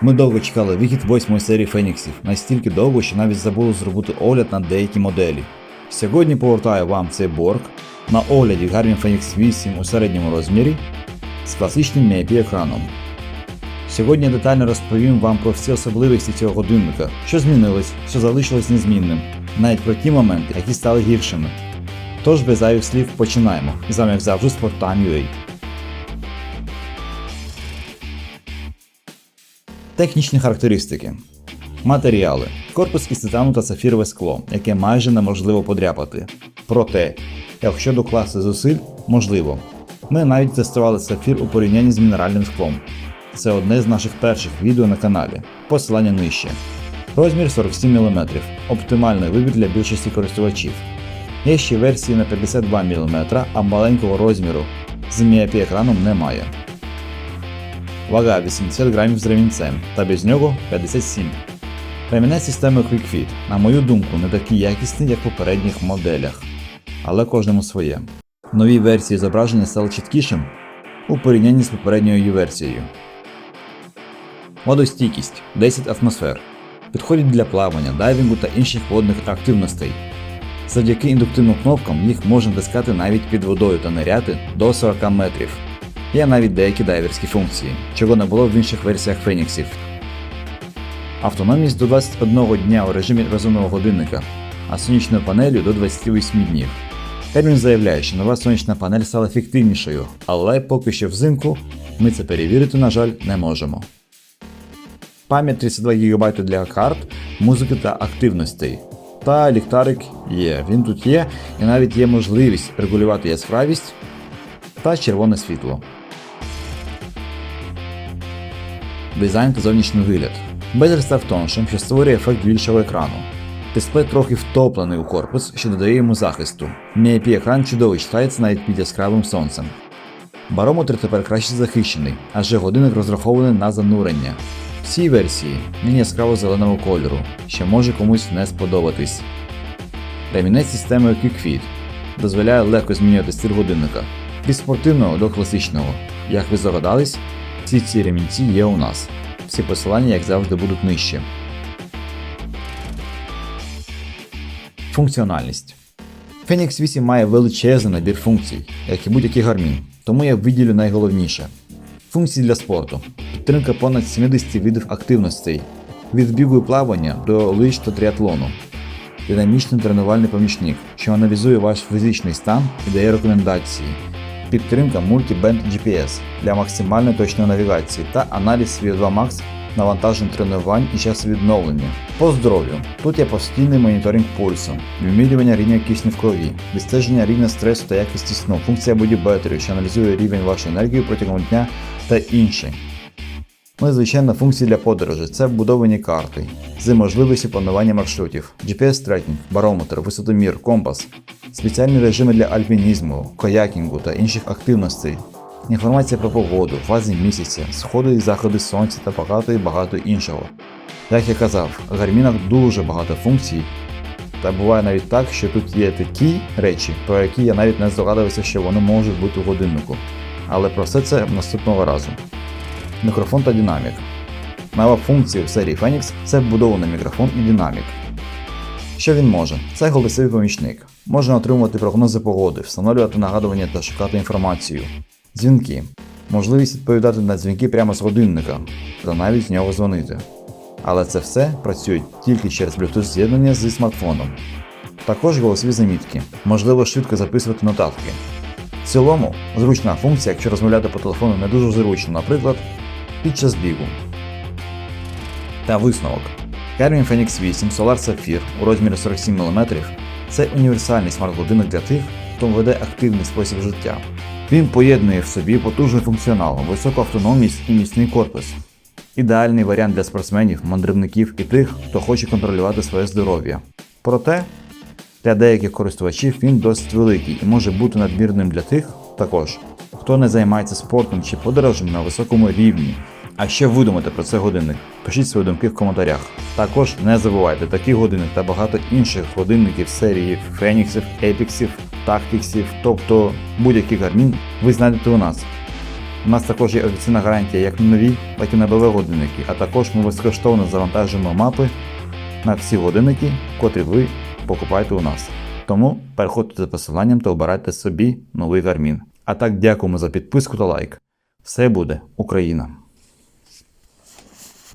Ми довго чекали вихід восьмої серії Феніксів, настільки довго, що навіть забули зробити огляд на деякі моделі. Сьогодні повертаю вам цей борг на огляді Garmin Fenix 8 у середньому розмірі з класичним MIP екраном. Сьогодні детально розповім вам про всі особливості цього годинника, що змінилось, що залишилось незмінним, навіть про ті моменти, які стали гіршими. Тож без зайвих слів починаємо. З вами як завжди Sporttime.ua. Технічні характеристики. Матеріали. Корпус із титану та сафірове скло, яке майже неможливо подряпати. Проте, якщо докласти зусиль, можливо. Ми навіть тестували сафір у порівнянні з мінеральним склом. Це одне з наших перших відео на каналі. Посилання нижче. Розмір 47 мм. Оптимальний вибір для більшості користувачів. Є ще версії на 52 мм, а маленького розміру з MIP екраном немає. Вага 80 грамів з ремінцем та без нього 57. Ремінець системи QuickFit, на мою думку, не такий якісний, як в попередніх моделях, але кожному своє. Нові версії зображення стали чіткішим у порівнянні з попередньою версією. Водостійкість 10 атмосфер. Підходить для плавання, дайвінгу та інших водних активностей. Завдяки індуктивним кнопкам їх можна тискати навіть під водою та ниряти до 40 метрів. Є навіть деякі дайверські функції, чого не було в інших версіях Феніксів. Автономність до 21 дня у режимі розумного годинника, а сонячною панелью до 28 днів. Термін заявляє, що нова сонячна панель стала ефективнішою, але поки що взимку ми це перевірити, на жаль, не можемо. Пам'ять 32 ГБ для карт, музики та активностей. Та ліхтарик є. Він тут є, і навіть є можливість регулювати яскравість та червоне світло. Дизайн та зовнішній вигляд. Став тоншим, що створює ефект більшого екрану. Дисплей трохи втоплений у корпус, що додає йому захисту. MIP екран чудово читається навіть під яскравим сонцем. Барометр тепер краще захищений, адже годинник розрахований на занурення. Всі версії він яскраво зеленого кольору, що може комусь не сподобатись. Ремінець системи QuickFit дозволяє легко змінювати стиль годинника від спортивного до класичного. Як ви здогадались, всі ці ремінці є у нас. Всі посилання, як завжди, будуть нижче. Функціональність. Phoenix 8 має величезний набір функцій, як і будь-який гармін, тому я виділю найголовніше. Функції для спорту. Підтримка понад 70 видів активностей, від бігу і плавання до лиж та тріатлону. Динамічний тренувальний помічник, що аналізує ваш фізичний стан і дає рекомендації. Підтримка Multiband GPS для максимально точної навігації та аналіз VO2 Max навантажень тренувань і часу відновлення. По здоров'ю. Тут є постійний моніторинг пульсу, вимірювання рівня кисню в крові, відстеження рівня стресу та якості сну, функція Body що аналізує рівень вашої енергії протягом дня та інші. Ну і звичайно функції для подорожі це вбудовані карти з можливістю планування маршрутів, GPS-трекінг, барометр, висотомір, компас, спеціальні режими для альпінізму, каякінгу та інших активностей, інформація про погоду, фази місяця, сходи і заходи сонця та багато і багато іншого. Як я казав, в гармінах дуже багато функцій, та буває навіть так, що тут є такі речі, про які я навіть не здогадувався, що вони можуть бути у годиннику. Але про все це наступного разу. Мікрофон та динамік. Нова функція в серії Phoenix це вбудований мікрофон і динамік. Що він може? Це голосовий помічник. Можна отримувати прогнози погоди, встановлювати нагадування та шукати інформацію. Дзвінки. Можливість відповідати на дзвінки прямо з годинника та навіть з нього дзвонити. Але це все працює тільки через Bluetooth з'єднання зі смартфоном. Також голосові замітки. Можливо швидко записувати нотатки. В цілому, зручна функція, якщо розмовляти по телефону не дуже зручно, наприклад, під час бігу. Та висновок. Garmin Fenix 8 Solar Sapphire у розмірі 47 мм це універсальний смарт-годинник для тих, хто веде активний спосіб життя. Він поєднує в собі потужний функціонал, високу автономність і міцний корпус. Ідеальний варіант для спортсменів, мандрівників і тих, хто хоче контролювати своє здоров'я. Проте, для деяких користувачів він досить великий і може бути надмірним для тих також, хто не займається спортом чи подорожем на високому рівні. А що ви думаєте про цей годинник? Пишіть свої думки в коментарях. Також не забувайте, такий годинник та багато інших годинників серії Феніксів, Епіксів, Тактиксів, тобто будь-який гармін ви знайдете у нас. У нас також є офіційна гарантія як на нові, так і на БВ годинники, а також ми безкоштовно завантажуємо мапи на всі годинники, котрі ви покупаєте у нас. Тому переходьте за посиланням та обирайте собі новий гармін. А так дякуємо за підписку та лайк. Все буде Україна!